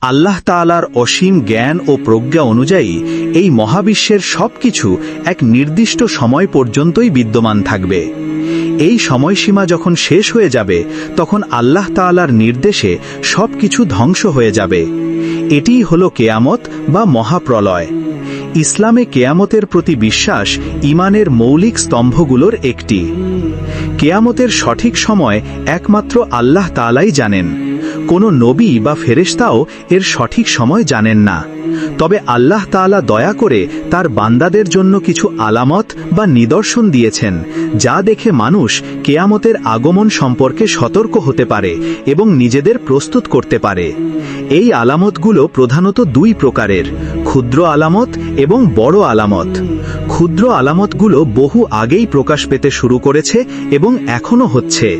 আল্লাহ তাআলার অসীম জ্ঞান ও প্রজ্ঞা অনুযায়ী এই মহাবিশ্বের সবকিছু এক নির্দিষ্ট সময় পর্যন্তই বিদ্যমান থাকবে। এই সময়সীমা যখন শেষ হয়ে যাবে, তখন আল্লাহ তাআলার নির্দেশে সবকিছু ধ্বংস হয়ে যাবে। এটিই হল কেয়ামত বা মহাপ্রলয়। ইসলামে কেয়ামতের প্রতি বিশ্বাস ইমানের মৌলিক স্তম্ভগুলোর একটি। কেয়ামতের সঠিক সময় একমাত্র আল্লাহ তাআলাই জানেন। কোনো নবী বা ফেরেশতাও এর সঠিক সময় জানেন না। তবে আল্লাহ তাআলা দয়া করে তার বান্দাদের জন্য কিছু আলামত বা নিদর্শন দিয়েছেন, যা দেখে মানুষ কেয়ামতের আগমন সম্পর্কে সতর্ক হতে পারে এবং নিজেদের প্রস্তুত করতে পারে। এই আলামতগুলো প্রধানত দুই প্রকারের, ক্ষুদ্র আলামত এবং বড় আলামত। ক্ষুদ্র আলামতগুলো বহু আগেই প্রকাশ পেতে শুরু করেছে এবং এখনও হচ্ছে।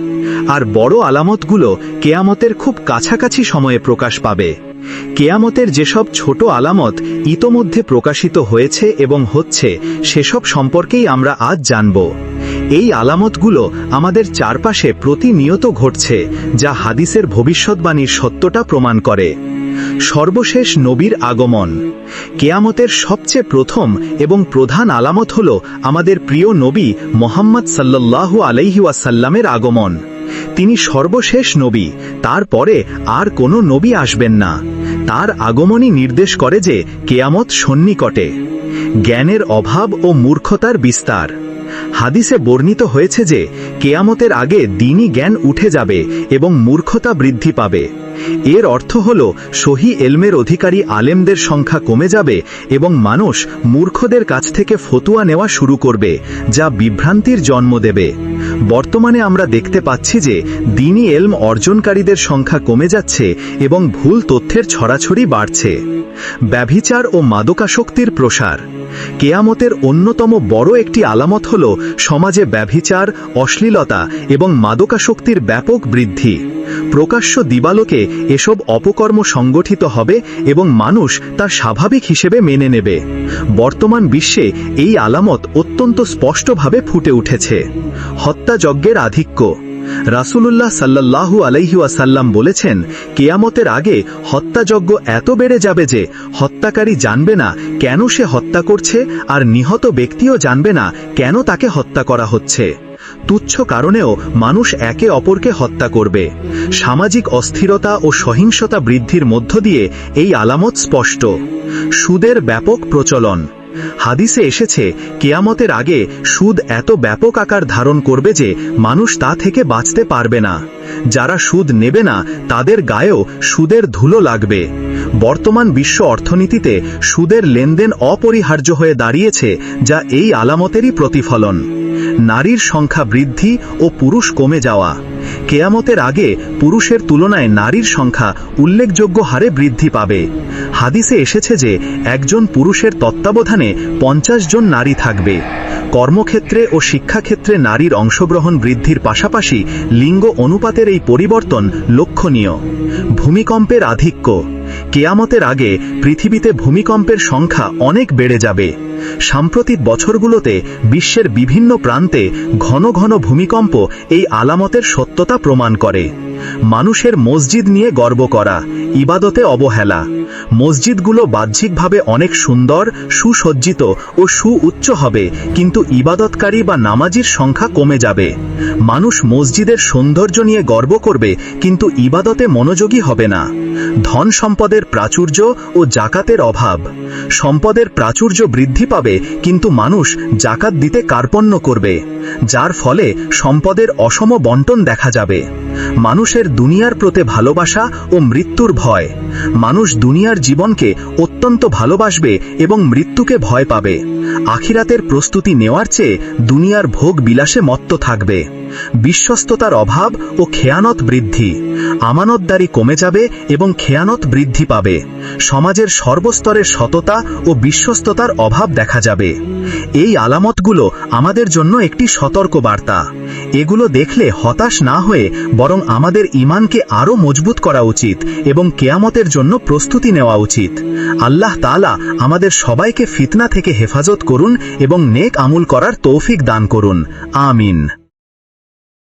আর বড় আলামতগুলো কেয়ামতের খুব কাছাকাছি সময়ে প্রকাশ পাবে। কেয়ামতের যেসব ছোট আলামত ইতোমধ্যে প্রকাশিত হয়েছে এবং হচ্ছে, সেসব সম্পর্কেই আমরা আজ জানব। এই আলামতগুলো আমাদের চারপাশে প্রতিনিয়ত ঘটছে, যা হাদিসের ভবিষ্যৎবাণীর সত্যটা প্রমাণ করে। সর্বশেষ নবীর আগমন। কেয়ামতের সবচেয়ে প্রথম এবং প্রধান আলামত হল আমাদের প্রিয় নবী মোহাম্মদ সাল্লাল্লাহু আলাইহি ওয়াসাল্লামের আগমন। তিনি সর্বশেষ নবী, তারপরে আর কোনো নবী আসবেন না। তার আগমনই নির্দেশ করে যে কেয়ামত সন্নিকটে। জ্ঞানের অভাব ও মূর্খতার বিস্তার। হাদিসে বর্ণিত হয়েছে যে, কেয়ামতের আগে দিনই জ্ঞান উঠে যাবে এবং মূর্খতা বৃদ্ধি পাবে। এর অর্থ হল, সহি এলমের অধিকারী আলেমদের সংখ্যা কমে যাবে এবং মানুষ মূর্খদের কাছ থেকে ফতুয়া নেওয়া শুরু করবে, যা বিভ্রান্তির জন্ম দেবে। বর্তমানে আমরা দেখতে পাচ্ছি যে দিনই এলম অর্জনকারীদের সংখ্যা কমে যাচ্ছে এবং ভুল তথ্যের ছড়াছড়ি বাড়ছে। ব্যভিচার ও মাদকাসক্তির প্রসার। কেয়ামতের অন্যতম বড় একটি আলামত হল সমাজে ব্যভিচার, অশ্লীলতা এবং মাদকাসক্তির ব্যাপক বৃদ্ধি। প্রকাশ্য দিবালোকে এসব অপকর্ম সংগঠিত হবে এবং মানুষ তা স্বাভাবিক হিসেবে মেনে নেবে। বর্তমান বিশ্বে এই আলামত অত্যন্ত স্পষ্টভাবে ফুটে উঠেছে। হত্যাযজ্ঞের আধিক্য। রাসূলুল্লাহ সাল্লাল্লাহু আলাইহি ওয়াসাল্লাম বলেছেন, কেয়ামতের আগে হত্যাযজ্ঞ এত বেড়ে যাবে যে হত্যাকারী জানবে না কেন সে হত্যা করছে আর নিহত ব্যক্তিও জানবে না কেন তাকে হত্যা করা হচ্ছে। তুচ্ছ কারণেও মানুষ একে অপরকে হত্যা করবে। সামাজিক অস্থিরতা ও সহিংসতা বৃদ্ধির মধ্য দিয়ে এই আলামত স্পষ্ট। সুদের ব্যাপক প্রচলন। হাদিসে এসেছে, কেয়ামতের আগে সুদ এত ব্যাপক আকার ধারণ করবে যে মানুষ তা থেকে বাঁচতে পারবে না। যারা সুদ নেবে না, তাদের গায়েও সুদের ধুলো লাগবে। বর্তমান বিশ্ব অর্থনীতিতে সুদের লেনদেন অপরিহার্য হয়ে দাঁড়িয়েছে, যা এই আলামতেরই প্রতিফলন। নারীর সংখ্যা বৃদ্ধি ও পুরুষ কমে যাওয়া। কেয়ামতের আগে পুরুষের তুলনায় নারীর সংখ্যা উল্লেখযোগ্য হারে বৃদ্ধি পাবে। হাদিসে এসেছে যে একজন পুরুষের তত্ত্বাবধানে পঞ্চাশ জন নারী থাকবে। কর্মক্ষেত্রে ও শিক্ষাক্ষেত্রে নারীর অংশগ্রহণ বৃদ্ধির পাশাপাশি লিঙ্গ অনুপাতের এই পরিবর্তন লক্ষণীয়। ভূমিকম্পের আধিক্য কেয়ামতের আগে পৃথিবীতে ভূমিকম্পের সংখ্যা অনেক বেড়ে যাবে। সাম্প্রতিক বছরগুলোতে বিশ্বের বিভিন্ন প্রান্তে ঘন ঘন ভূমিকম্প এই আলামতের সত্যতা প্রমাণ করে। মানুষের মসজিদ নিয়ে গর্ব করা, ইবাদতে অবহেলা। মসজিদগুলো বাহ্যিকভাবে অনেক সুন্দর, সুসজ্জিত ও সুউচ্চ হবে, কিন্তু ইবাদতকারী বা নামাজির সংখ্যা কমে যাবে। মানুষ মসজিদের সৌন্দর্য নিয়ে গর্ব করবে, কিন্তু ইবাদতে মনোযোগী হবে না। ধন সম্পদের প্রাচুর্য ও জাকাতের অভাব। সম্পদের প্রাচুর্য বৃদ্ধি পাবে, কিন্তু মানুষ জাকাত দিতে কার্পণ্য করবে, যার ফলে সম্পদের অসম বন্টন দেখা যাবে। মানুষের দুনিয়ার প্রতি ভালোবাসা ও মৃত্যুর ভয়। মানুষ দুনিয়ার জীবনকে অত্যন্ত ভালোবাসবে এবং মৃত্যুকে ভয় পাবে। আখিরাতের প্রস্তুতি নেওয়ার চেয়ে দুনিয়ার ভোগ বিলাসে মত্ত থাকবে। বিশ্বস্ততার অভাব ও খেয়ানত বৃদ্ধি। আমানতদারি কমে যাবে এবং খেয়ানত বৃদ্ধি পাবে। সমাজের সর্বস্তরের সততা ও বিশ্বস্ততার অভাব দেখা যাবে। এই আলামতগুলো আমাদের জন্য একটি সতর্ক বার্তা এগুলো দেখলে হতাশ না হয়ে বরং আমাদের ইমানকে আরও মজবুত করা উচিত এবং কেয়ামতের জন্য প্রস্তুতি নেওয়া উচিত। আল্লাহ তালা আমাদের সবাইকে ফিতনা থেকে হেফাজত করুন এবং নেক আমুল করার তৌফিক দান করুন। আমিন।